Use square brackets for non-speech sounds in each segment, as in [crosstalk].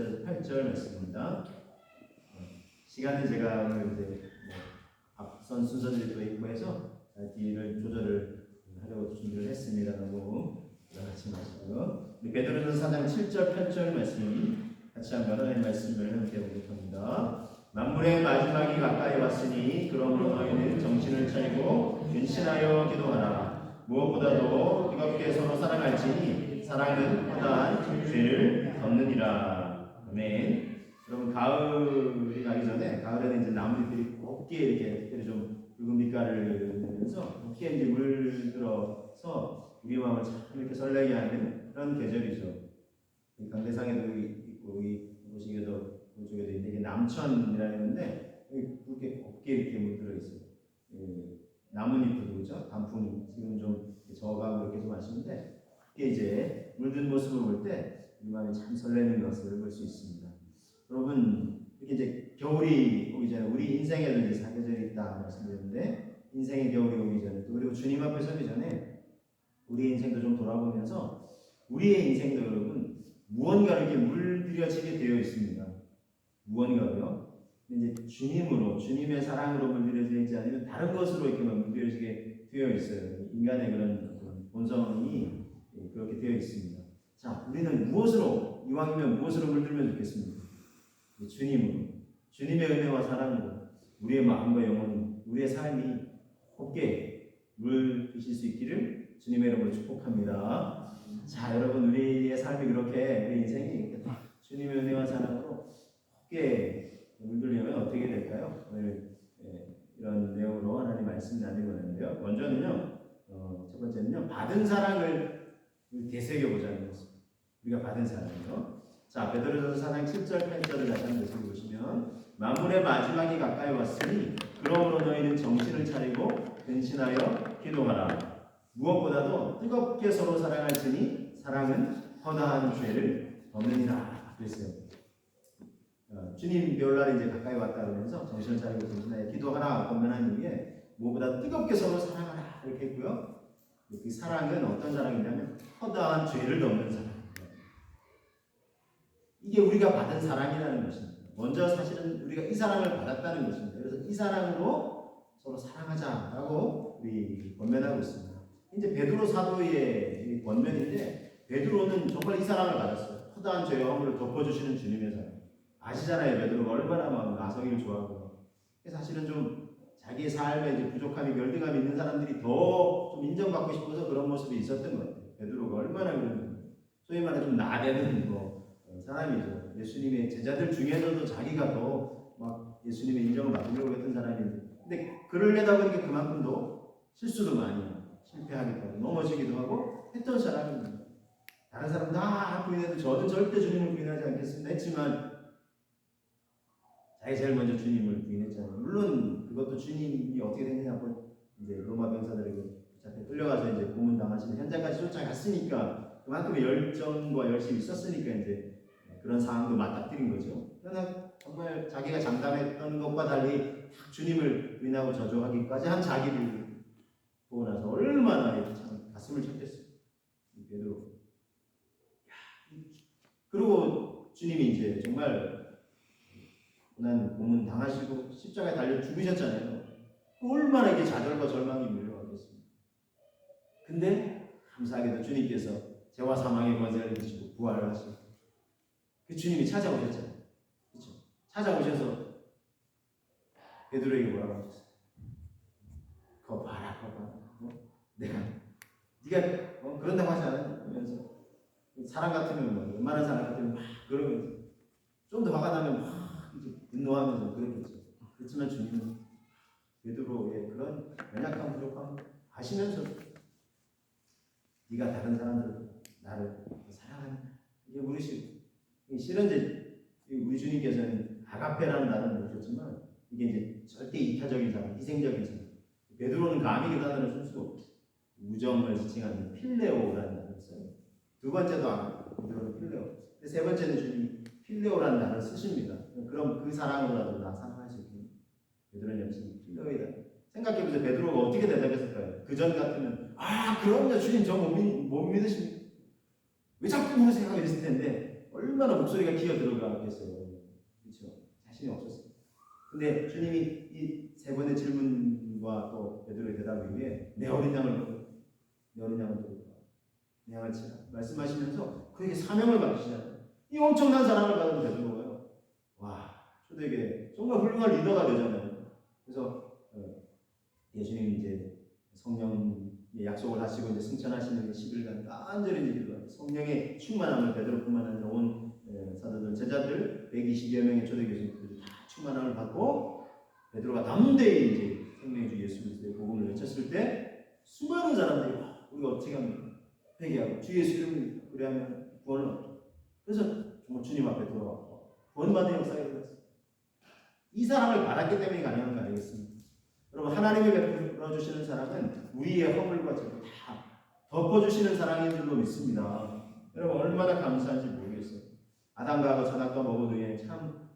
7절부터 8절 말씀입니다. 어, 시간은 제가 오늘 이제 뭐 앞선 순서들이 또 있고 해서 뒤를 조절을 하려고 준비를 했습니다. 너무 부담하지 마시고요. 베드로전서 4장 7절 8절 말씀 같이 한번 하나님 말씀을 함께 보도록 합니다. 만물의 마지막이 가까이 왔으니 그러므로 너희는 정신을 차리고 근신하여 기도하라. 무엇보다도 뜨겁게 서로 사랑할지니 사랑은 허다한 죄를 덮느니라. 아멘. 여러분 가을이 가기 전에 가을에는 이제 나무들이 곱게 이렇게 특별히 좀 붉은 빛깔을 내면서 곱게 이제 물들어서 우리 마음을 참 이렇게 설레게 하는 그런 계절이죠. 이 강대상에도 있고 이 보시기에도 이쪽에도 있는데 이게 남천이라는 건데 여기 굵게 곱게 이렇게 물들어 있어요. 예, 나뭇잎도 그죠? 단풍이 지금 좀 저어가고 이렇게 좀 하시는데 그게 이제 물든 모습을 볼때 우리 마음이 참 설레는 것을 볼 수 있습니다. 여러분 이렇게 이제 겨울이 오기 전에 우리 인생에도 이제 사계절이 있다 말씀드렸는데 인생의 겨울이 오기 전에 또 그리고 주님 앞에 서기 전에 우리 인생도 좀 돌아보면서 우리의 인생도 여러분 무언가 이렇게 물들여지게 되어 있습니다. 무언가요. 근데 이제 주님으로 주님의 사랑으로 물들여지지 않으면 다른 것으로 이렇게 물들여지게 되어 있어요. 인간의 그런 본성이 그렇게 되어 있습니다. 자, 우리는 무엇으로 이왕이면 무엇으로 물들면 좋겠습니까? 주님으로 주님의 은혜와 사랑으로 우리의 마음과 영혼이 우리의 삶이 곱게 물 드실 수 있기를 주님의 이름으로 축복합니다. 자, 여러분 우리의 삶이 그렇게 우리 인생이 주님의 은혜와 사랑으로 곱게 물들려면 어떻게 될까요? 오늘 예, 이런 내용으로 하나님 말씀 나누고 있는데요. 먼저는요, 어, 첫 번째는요, 받은 사랑을 되새겨 보자는 것입니다. 우리가 받은 사랑이요. 자, 베드로전서 4장 7절 8절을 다시 한번 보시면 만물의 마지막이 가까이 왔으니 그러므로 너희는 정신을 차리고 근신하여 기도하라. 무엇보다도 뜨겁게 서로 사랑할지니 사랑은 허다한 죄를 덮느니라. 그랬어요. 어, 주님 배울날이 이제 가까이 왔다 그러면서 정신을 차리고 근신하여 기도하라 권면한 이후에 무엇보다 뜨겁게 서로 사랑하라 이렇게 했고요. 그 사랑은 어떤 사랑이냐면 허다한 죄를 덮는 사랑. 이게 우리가 받은 사랑이라는 것입니다. 먼저 사실은 우리가 이 사랑을 받았다는 것입니다. 그래서 이 사랑으로 서로 사랑하자라고 우리 권면하고 있습니다. 이제 베드로 사도의 권면인데 베드로는 정말 이 사랑을 받았어요. 허다한 죄와 허물을 덮어주시는 주님의 사랑. 아시잖아요. 베드로가 얼마나 막 나서기를 좋아하고. 사실은 좀 자기의 삶에 이제 부족함이 결대감이 있는 사람들이 더 좀 인정받고 싶어서 그런 모습이 있었던 것 같아요. 베드로가 얼마나 그런 소위 말해 좀 나대는 뭐 사람이죠. 예수님의 제자들 중에서도 자기가 더 막 예수님의 인정을 받으려고 했던 사람인데, 근데 그러려다 보니까 그만큼도 실수도 많이 실패하기도 하고 넘어지기도 하고 했던 사람입니다. 다른 사람 다 부인해도 저는 절대 주님을 부인하지 않겠습니다 했지만 자기 제일 먼저 주님을 부인했잖아요. 물론 그것도 주님이 어떻게 됐느냐고 이제 로마 병사들에게 잡혀 끌려가서 이제 고문 당하시는 현장까지 쫓아갔으니까 그만큼의 열정과 열심이 있었으니까 이제 그런 상황도 맞닥뜨린 거죠. 그러나 정말 자기가 장담했던 것과 달리 주님을 부인하고 저주하기까지 한 자기를 보고 나서 얼마나 참 가슴을 쳤겠어요. 그리고 주님이 이제 정말 고난 고문 당하시고 십자가에 달려 죽으셨잖아요. 얼마나 이게 좌절과 절망이 밀려가겠습니까? 근데 감사하게도 주님께서 죄와 사망의 권세를 주시고 부활을 하시고 그 주님이 찾아오셨잖아요. 그렇죠? 찾아오셔서 베드로에게 뭐라고 하셨어요? 그거 봐라, 그거 봐라. 어? 내가 네가 어? 그런다고 하지 않았냐? 하면서 사람 같으면 뭐 웬만한 사람 같으면 막 그러면서 좀 더 화가 나면 막 이제 분노하면서 그랬겠죠. 그렇지만 주님은 베드로의 그런 연약함, 부족함 아시면서 네가 다른 사람들 나를 사랑하는 이게 우리 실은 이제 우리 주님께서는 아가페라는 단어를 보셨지만 이게 이제 절대 이타적인 사랑, 희생적인 사랑. 베드로는 감히 그 단어를 쓸 수가 없어요. 우정을 지칭하는 필레오라는 단어를 써요. 두 번째도 아마 베드로는 필레오. 세 번째는 주님이 필레오라는 단어를 쓰십니다. 그럼 그 사랑으로라도 나 사랑할 수 있는 베드로는 역시 필레오이다. 생각해보세요. 베드로가 어떻게 대답했을까요? 그 전 같으면 아 그럼요 주님 저 못 믿으십니까? 왜 자꾸 그러세요? 이랬을 텐데 얼마나 목소리가 기어 들어가겠어요. 그렇죠? 자신이 없었어요. 근데 주님이 이 세 번의 질문과 또 베드로의 대답 위에 내 어린 양을. 내 어린 양을 먹어. 내 양을 치라. 말씀하시면서 그에게 사명을 받으시잖아요. 이 엄청난 사랑을 받은 베드로가요. 와, 초대교회 정말 훌륭한 리더가 되잖아요. 그래서 어, 예수님 이제 성령 약속을 하시고 이제 승천하시는 10일간 간절히 기도하고 성령의 충만함을 베드로뿐만 아니라 온 예, 사도들 제자들 120여 명의 초대 교수님들이 다 충만함을 받고 베드로가 담대히 이제 생명의 주 예수 그리스도의 복음을 외쳤을 때 수많은 사람들이 와, 우리가 어떻게 하면 회개하고 주 예수 이름을 그래하면 구원을 얻죠. 그래서 정말 주님 앞에 돌아왔고 구원받는 역사가 일어났어요. 이 사랑을 받았기 때문에 가능한 거 아니겠습니까? 여러분 하나님이 베풀어 주시는 사랑은 우리의 허물과 죄를 다 덮어 주시는 사랑인 줄로 믿습니다. 여러분 얼마나 감사한지 모르겠어요. 아담과 하고 선악과 먹은 후에 참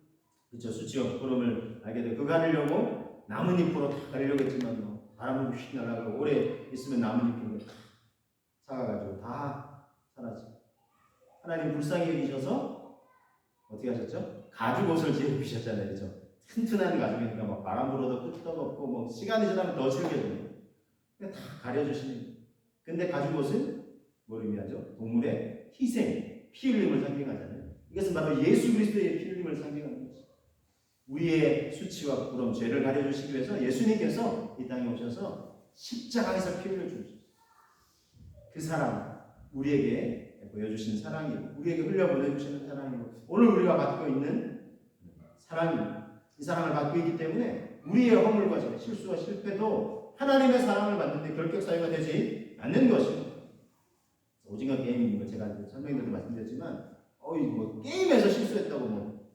그쵸 수치와 부끄러움을 알게 되고 그 가리려고 나뭇잎으로 다 가리려고 했지만 뭐 바람은 휙 날아가고 오래 있으면 나뭇잎이 다 사가가지고 다 사라지. 하나님 불쌍히 여기셔서 어떻게 하셨죠? 가죽 옷을 [laughs] 지어 입히셨잖아요, 그렇죠? 튼튼한 가죽이니까 막 바람 불어도 끄떡 없고 뭐 시간이 지나면 더 질겨져요. 그러니까 다 가려주시는. 근데 가죽 옷은 뭘 의미하죠? 동물의 희생, 피 흘림을 상징하잖아요. 이것은 바로 예수 그리스도의 피 흘림을 상징하는 것이죠. 우리의 수치와 부끄러움, 죄를 가려주시기 위해서 예수님께서 이 땅에 오셔서 십자가에서 피 흘려 주셨어요. 그 사랑, 우리에게 보여주신 사랑이고, 우리에게 흘려 보내주시는 사랑이고, 오늘 우리가 받고 있는 사랑입니다. 이 사랑을 받고 있기 때문에 우리의 허물과 죄, 실수와 실패도 하나님의 사랑을 받는데 결격 사유가 되지 않는 것입니다. 오징어 게임 뭐 제가 설명드도 말씀드렸지만 어이 뭐 게임에서 실수했다고 뭐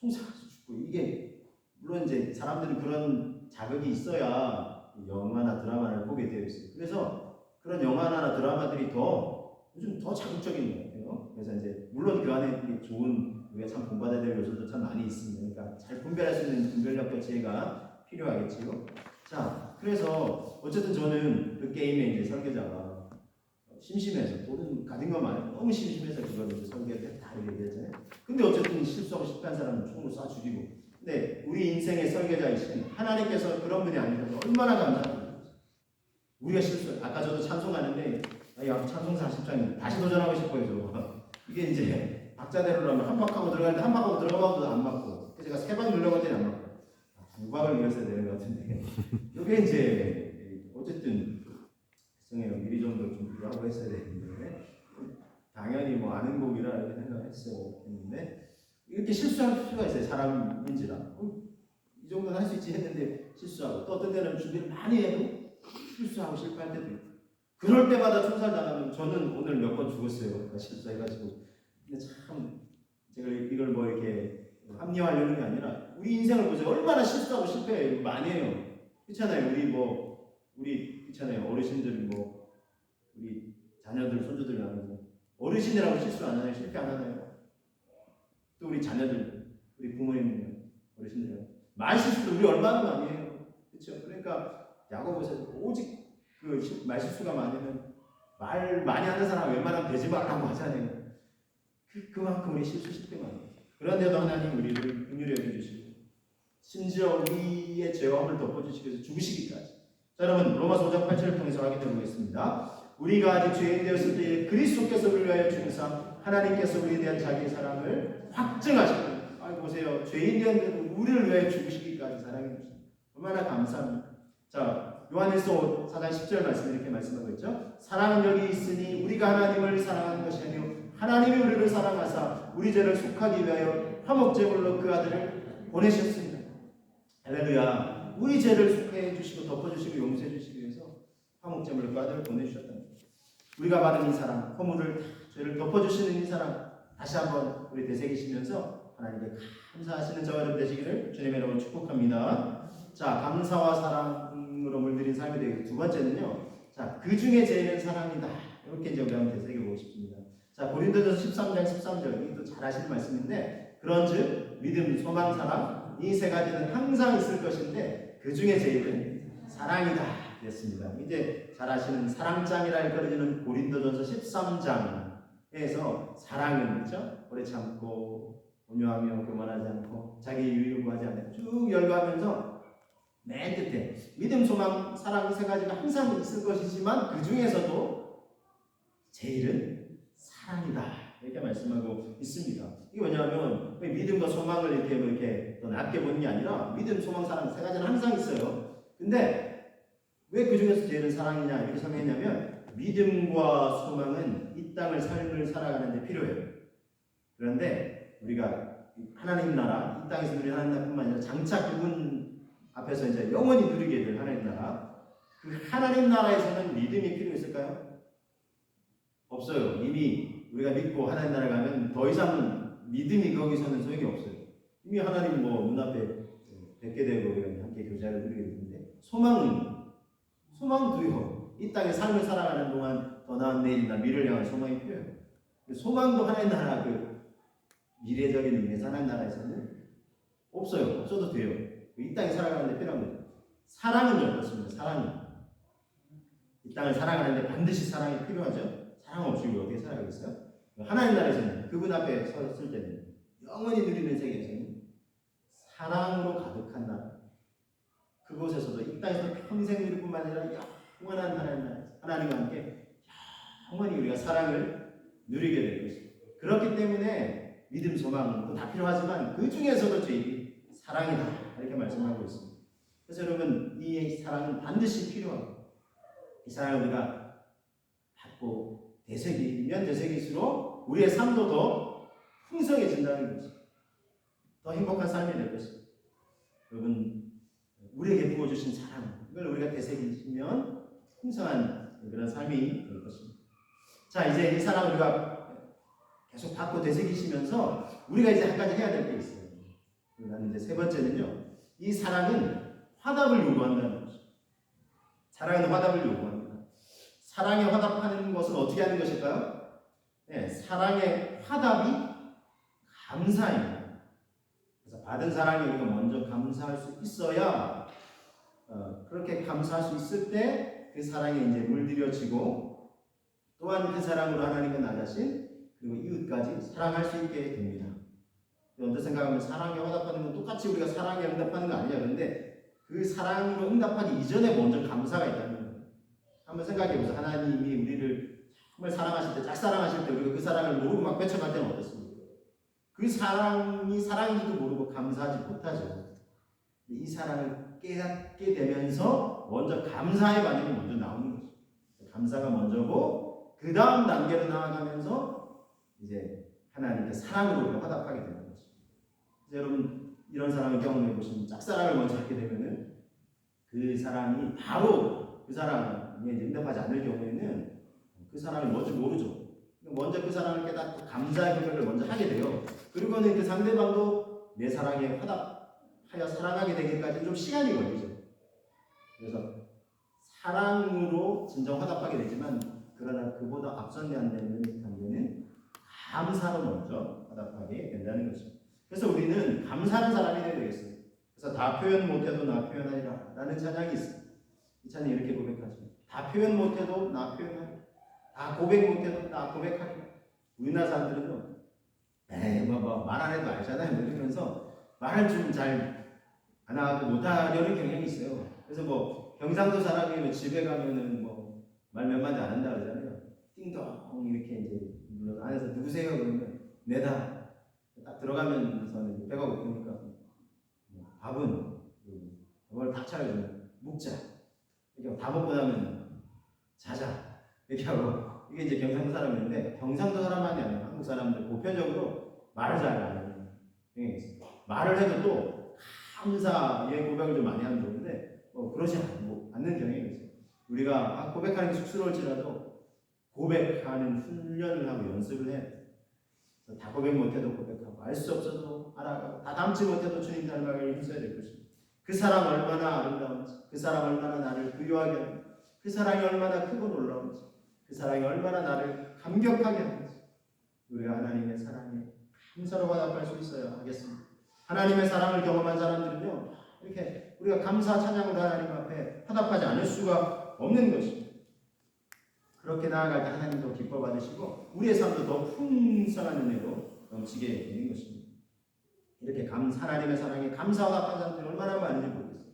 총사서 죽고 이게 물론 이제 사람들은 그런 자극이 있어야 영화나 드라마를 보게 되어 있어요. 그래서 그런 영화나 드라마들이 더 요즘 더 자극적인 것 같아요. 그래서 이제 물론 그 안에 좋은 우리가 참 공부해야 될 요소도 참 많이 있습니다. 그러니까 잘 분별할 수 있는 분별력과 지혜가 필요하겠지요. 자, 그래서 어쨌든 저는 그 게임의 이제 설계자가 심심해서 돈은 가진 것만 너무 심심해서 그걸 이제 설계를 했다 이렇게 얘기하잖아요. 근데 어쨌든 실수하고 실패한 사람은 총으로 쏴 죽이고. 근데 우리 인생의 설계자이신 하나님께서 그런 분이 아니셔서 얼마나 감사합니다. 우리가 실수. 아까 저도 찬송하는데 아, 야, 찬송 40장이 다시 도전하고 싶어요, 저. 이게 이제 박자대로라면 한 박하고 들어가는데 한 박하고 들어가도 안 맞고. 제가 세 방 눌러봤더니 안 맞고. 아, 두 박을 눌렀어야 되는 것 같은데. [laughs] 이게 이제 어쨌든 성해요. 미리 정도 준비하고 했어야 되는데 당연히 뭐 아는 곡이라 이렇게 생각했어요. 했는데 이렇게 실수할 필요가 있어요. 사람인지라. 어, 이 정도는 할 수 있지 했는데 실수하고 또 어떤 때는 준비를 많이 해도 실수하고 실패할 때도 있고 그럴 때마다 총살 당하면 저는 오늘 몇 번 죽었어요. 실수해가지고 근데 참 제가 이걸 뭐 이렇게 합리화하려는 게 아니라 우리 인생을 보세요. 얼마나 실수하고 실패 많이 해요. 그렇잖아요. 우리 뭐 우리 그렇잖아요. 어르신들 뭐 우리 자녀들 손주들 하면서 어르신이라고 실수 안 하나요? 실패 안 하나요? 또 우리 자녀들 우리 부모님 어르신들 말 실수도 우리 얼마나 많이 해요. 그렇죠? 그러니까 야고보서 오직 그 실- 말 실수가 많으면 말 많이 하는 사람 웬만하면 되지 말라고 하잖아요. 그, 그만큼 우리 실수 실패가 많아요. 그런데도 하나님 우리를 긍휼히 여겨주시고 심지어 우리의 죄와함을 덮어주시기 위해서 죽으시기까지 자, 여러분 로마서 5장 8절을 통해서 확인해 보겠습니다. 우리가 아직 죄인 되었을 때 그리스도께서 우리를 위하여 죽으사 하나님께서 우리에 대한 자기의 사랑을 확증하시고 아 보세요 죄인 되었는데 우리를 위하여 죽으시기까지 사랑해 주십니다. 얼마나 감사합니까? 자 요한일서 4장 10절 말씀 이렇게 말씀하고 있죠. 사랑은 여기 있으니 우리가 하나님을 사랑하는 것이 아니요 하나님이 우리를 사랑하사 우리 죄를 속하기 위하여 화목제물로 그 아들을 보내셨습니다. 할렐루야. 우리 죄를 속해 주시고 덮어 주시고 용서해 주시기 위해서 화목제물로 그 아들을 보내주셨다는 거예요. 우리가 받은 이 사랑, 허물을 다 죄를 덮어 주시는 이 사랑 다시 한번 우리 되새기시면서 하나님께 감사하시는 저와 여러분 되시기를 주님의 이름으로 축복합니다. 자, 감사와 사랑으로 물들인 삶이 되고 두 번째는요. 자, 그 중에 제일은 사랑이다. 이렇게 이제 우리 한번 되새겨 보고 싶습니다. 자, 고린도전서 13장 13절 이것도 잘 아시는 말씀인데 그런즉 믿음, 소망, 사랑 이 세 가지는 항상 있을 것인데 그 중에 제일은 사랑이다 됐습니다. 이제 잘 아시는 사랑장이라 일컬어지는 고린도전서 13장에서 사랑은 그죠? 오래 참고 온유하며 교만하지 않고 자기 유익을 구하지 않고 쭉 열거하면서 맨 끝에 믿음, 소망, 사랑 세 가지가 항상 있을 것이지만 그 중에서도 제일은 사랑이다 이렇게 말씀하고 있습니다. 이게 뭐냐면 믿음과 소망을 이렇게 뭐 이렇게 더 낮게 보는 게 아니라 믿음, 소망, 사랑 세 가지는 항상 있어요. 근데 왜 그 중에서 제일은 사랑이냐 이렇게 설명했냐면 믿음과 소망은 이 땅을 삶을 살아가는 데 필요해요. 그런데 우리가 하나님 나라 이 땅에서 누리는 하나님 나라뿐만 아니라 장차 그분 앞에서 이제 영원히 누리게 될 하나님 나라 그 하나님 나라에서는 믿음이 필요 있을까요? 없어요. 이미 우리가 믿고 하나님 나라 가면 더 이상 믿음이 거기서는 소용이 없어요. 이미 하나님 뭐 눈앞에 뵙게 되고 함께 교제를 누리게 되는데 소망은 소망도요. 이 땅에 삶을 살아가는 동안 더 나은 내일이나 미래를 향한 소망이 필요해요. 소망도 하나님 나라 그 미래적인 의미에서 하나님 나라에서는 없어요. 없어도 돼요. 이 땅에 살아가는데 필요한 거죠. 사랑은요, 그렇습니다. 사랑이. 이 땅을 살아가는데 반드시 사랑이 필요하죠. 사랑 없이 우리 어떻게 살아가겠어요? 하나님 나라에서는 그분 앞에 섰을 때는 영원히 누리는 세계에서는 사랑으로 가득한 나라. 그곳에서도 이 땅에서 평생 누릴 뿐만 아니라 영원한 하나님 나라에서 하나님과 함께 영원히 우리가 사랑을 누리게 될 것입니다. 그렇기 때문에 믿음, 소망도 다 필요하지만 그 중에서도 제일이 사랑이다 이렇게 말씀하고 있습니다. 그래서 여러분 이 사랑은 반드시 필요하고 이 사랑을 우리가 받고 되새기면 되새길수록 우리의 삶도 더 풍성해진다는 것이 더 행복한 삶이 될 것입니다. 여러분 우리에게 부어주신 사랑 이걸 우리가 되새기면 풍성한 그런 삶이 될 것입니다. 자 이제 이 사랑 우리가 계속 받고 되새기시면서 우리가 이제 한 가지 해야 될 게 있어요. 나는 이제 세 번째는요. 이 사랑은 화답을 요구한다는 것이죠. 사랑은 화답을 요구합니다. 사랑에 화답하는 것은 어떻게 하는 것일까요? 네, 사랑의 화답이 감사입니다. 그래서 받은 사랑에 우리가 먼저 감사할 수 있어야 어, 그렇게 감사할 수 있을 때 그 사랑에 이제 물들여지고 또한 그 사랑으로 하나님과 나 자신 그리고 이웃까지 사랑할 수 있게 됩니다. 언제 생각하면 사랑에 화답하는 건 똑같이 우리가 사랑에 응답하는 거 아니냐 그런데 그 사랑으로 응답하기 이전에 먼저 감사가 거예요. 한번 생각해 보세요. 하나님이 우리를 정말 사랑하실 때, 짝사랑하실 때 우리가 그 사랑을 모르고 막 뺏어갈 때는 어떻습니까? 그 사랑이 사랑인지도 모르고 감사하지 못하죠. 이 사랑을 깨닫게 되면서 먼저 감사의 반응이 먼저 나오는 거죠. 감사가 먼저고 그 다음 단계로 나아가면서 이제 하나님께 사랑으로 화답하게 되는 거죠. 여러분 이런 사랑을 경험해 보시면 짝사랑을 먼저 하게 되면은 그 사람이 바로 그 사랑에 이제 응답하지 않을 경우에는 그 사람이 뭔지 모르죠. 먼저 그 사랑을 깨닫고 감사의 고백을 먼저 하게 돼요. 그리고는 그 상대방도 내 사랑에 화답하여 사랑하게 되기까지 좀 시간이 걸리죠. 그래서 사랑으로 진정 화답하게 되지만 그러나 그보다 앞선되는 단계는 감사로 먼저 화답하게 된다는 것입니다. 그래서 우리는 감사하는 사람이 되어야 되겠어요. 그래서 다 표현 못해도 나 표현하리라 라는 찬양이 있습니다. 이 찬양이 이렇게 고백하죠. 다 표현 못해도 나 표현하리라. 다 고백 못해도 나 고백하리라. 우리나라 사람들은요. 에이 뭐말 안 해도 알잖아요. 뭐 이러면서 말을 좀 잘 안 하고 못하려는 경향이 있어요. 그래서 뭐 경상도 사람이 뭐 집에 가면은 뭐 말 몇 마디 안 한다 그러잖아요. 띵동 이렇게 이제 눌러서 안에서 누구세요 그러면 내다 딱 들어가면서는 배가 고프니까 뭐 밥은 뭘다 차려주면 묵자 이렇게 다 먹고 나면 자자 이렇게 하고 이게 이제 경상도 사람인데 경상도 사람만이 아니라 한국 사람들 보편적으로 말을 잘 안 하는 경향이 있습니다. 말을 해도 또 감사의 고백을 좀 많이 하면 좋은데 뭐 그러지 않- 않는 경향이 있어요. 우리가 아, 고백하는 게 쑥스러울지라도 고백하는 훈련을 하고 연습을 해야 돼요. 다 고백 못해도 고백하고 알 수 없어도 알아가고 다 담지 못해도 주님 닮아가기 힘써야 될 것입니다. 그 사랑 얼마나 아름다운지 그 사랑 얼마나 나를 그리워하게 하는지 그 사랑이 얼마나 크고 놀라운지 그 사랑이 얼마나 나를 감격하게 하는지 우리가 하나님의 사랑에 감사로 화답할 수 있어야 하겠습니다. 하나님의 사랑을 경험한 사람들은요 이렇게 우리가 감사 찬양으로 하나님 앞에 화답하지 않을 수가 없는 것입니다. 그렇게 나아갈 때 하나님도 기뻐 받으시고 우리의 삶도 더 풍성한 은혜로 넘치게 되는 것입니다. 이렇게 감 하나님의 사랑에 감사와 사람들이 얼마나 많은지 모르겠어요.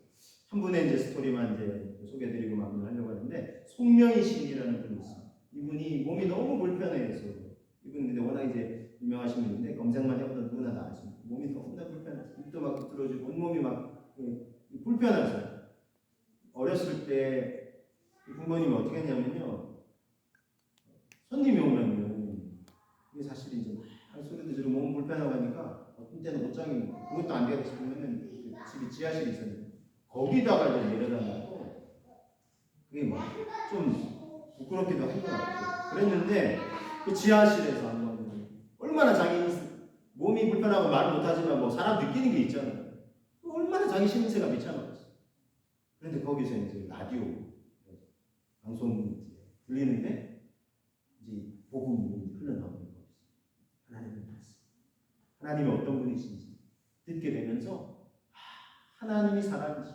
한 분의 이제 스토리만 이제 소개드리고 마무리하려고 하는데 송명희 시인이라는 분이 있어요. 이분이 몸이 너무 불편해서 이분 근데 워낙 이제 유명하신 분인데 검색만 해보면 누구나 다 아십니다. 몸이 너무나 불편해서 입도 막 부풀어지고 온몸이 막 예, 불편해서 어렸을 때이 부모님이 어떻게 했냐면요. 손님이 오면은 이게 사실 이제 막 소리도 지르고 몸 불편하고 하니까 어떤 때는 옷장이 그것도 안 되겠다 싶으면은 그 집이 지하실이 있었는데 거기다가 이제 내려다 놓고 그게 막좀 부끄럽기도 한 것 같아요. 그랬는데 그 지하실에서 한번 얼마나 자기 몸이 불편하고 말을 못하지만 뭐 사람 느끼는 게 있잖아요. 얼마나 자기 신세가 미쳐나갔어. 그런데 거기서 이제 라디오 방송 들리는데 이제 복음이 흘러나오는 거였어요. 하나님의 말씀. 하나님이 어떤 분이신지 듣게 되면서 아, 하나님이 살아계시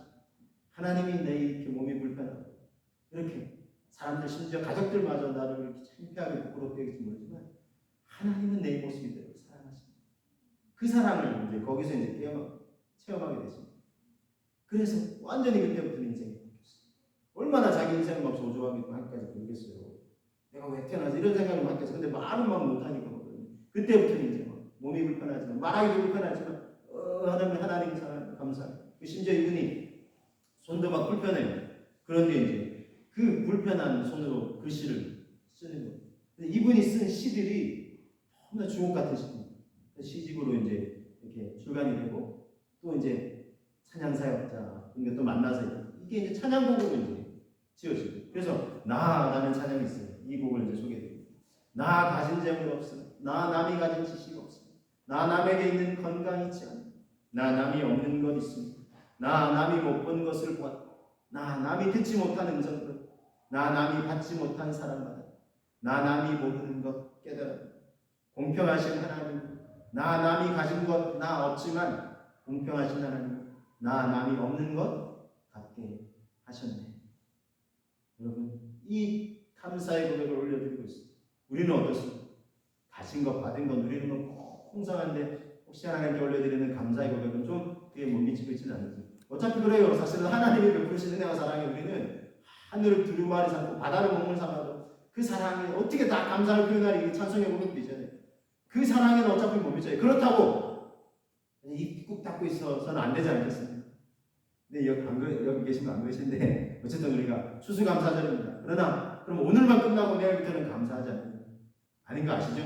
하나님이 내 이렇게 몸이 불편하고 이렇게 사람들 심지어 가족들마저 나를 이렇게 창피하게 부끄럽게 할지 모르지만 하나님은 내 모습이대로 사랑하십니다. 그 사랑을 이제 거기서 이제 체험, 체험하게 되십니다. 그래서 완전히 그때부터는 인생이 바뀌었어요. 얼마나 자기 인생을 막 소중하게 하기까지 그러겠어요. 내가 왜 태어나서 이런 생각을 막 했어. 근데 말은 막 못하니까. 그때부터는 이제 막 몸이 불편하지만 말하기도 불편하지만 어, 하나님 하나님 사랑 감사. 그 심지어 이분이 손도 막 불편해요. 그런데 이제 그 불편한 손으로 글씨를 쓰는 거예요. 이분이 쓴 시들이 너무나 주옥 같은 시입니다. 그 시집으로 이제 이렇게 출간이 되고 또 이제 찬양 사역자 또 만나서 이게 이제 찬양곡으로 이제 지어지고 그래서 나 라는 찬양이 있어요. 이 곡을 이제 소개드립니다. 나 가진 재물 없어. 나 남이 가진 지식 없어. 나 남에게 있는 건강 있지 않아. 나 남이 없는 것 있습니다. 나 남이 못 본 것을 보았다. 나 남이 듣지 못한 음성 들었다. 나 남이 받지 못한 사랑 받았다. 나 남이 모르는 것 깨달았다. 공평하신 하나님. 나 남이 가진 것 나 없지만 공평하신 하나님. 나 남이 없는 것 갖게 하셨네. 여러분 이 감사의 고백을 올려드리고 있습니다. 우리는 어떻습니까? 가진 것 받은 것 누리는 건 풍성한데 혹시 하나님께 올려드리는 감사의 고백은 좀 그게 못 미치고 있지는 않은지 어차피 그래요. 사실은 하나님이 베푸신 은혜와 사랑에 우리는 하늘을 두루마리 삼고 바다를 몸을 삼아도 그 사랑에 어떻게 다 감사를 표현하리 이 찬송의 고백도 있잖아요. 그 사랑에는 어차피 못 미쳐요. 그렇다고 입꾹 닫고 있어서는 안 되지 않겠습니까? 근데 여기, 안, 여기 분안 계신데 [laughs] 어쨌든 우리가 추수감사절입니다. 그러나 그럼 오늘만 끝나고 내일부터는 감사하지 않나요? 아닌 거 아시죠?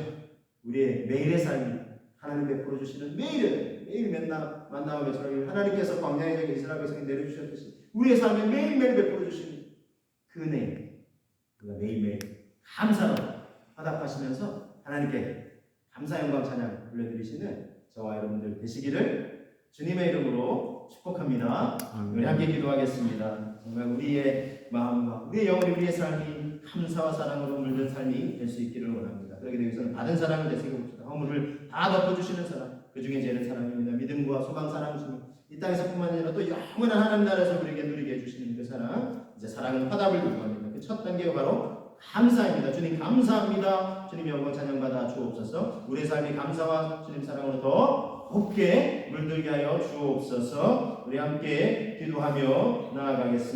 우리의 매일의 삶이 하나님 베풀어 주시는 매일의 매일 맨날 만나고 매처럼 하나님께서 적에 이스라엘 백성에 내려주셨듯이 우리의 삶에 매일매일 베풀어 주시는 그 은혜 우리가 매일매일 감사로 화답하시면서 하나님께 감사 영광 찬양 올려드리시는 저와 여러분들 되시기를 주님의 이름으로 축복합니다. 우리 함께 기도하겠습니다. 정말 우리의 마음과 우리의 영혼이 우리의 삶이 감사와 사랑으로 물든 삶이 될 수 있기를 원합니다. 그러기 위해서는 받은 사랑을 되새겨봅시다. 허물을 다 덮어주시는 사랑, 그 중에 제일 사랑입니다. 믿음과 소망 사랑이시며 이 땅에서뿐만 아니라 또 영원한 하나님 나라에서 우리에게 누리게 해주시는 그 사랑, 이제 사랑은 화답을 요구합니다. 그 첫 단계가 바로 감사입니다. 주님 감사합니다. 주님 영광 찬양받아 주옵소서. 우리의 삶이 감사와 주님 사랑으로 더 곱게 물들게 하여 주옵소서. 우리 함께 기도하며 나아가겠습니다.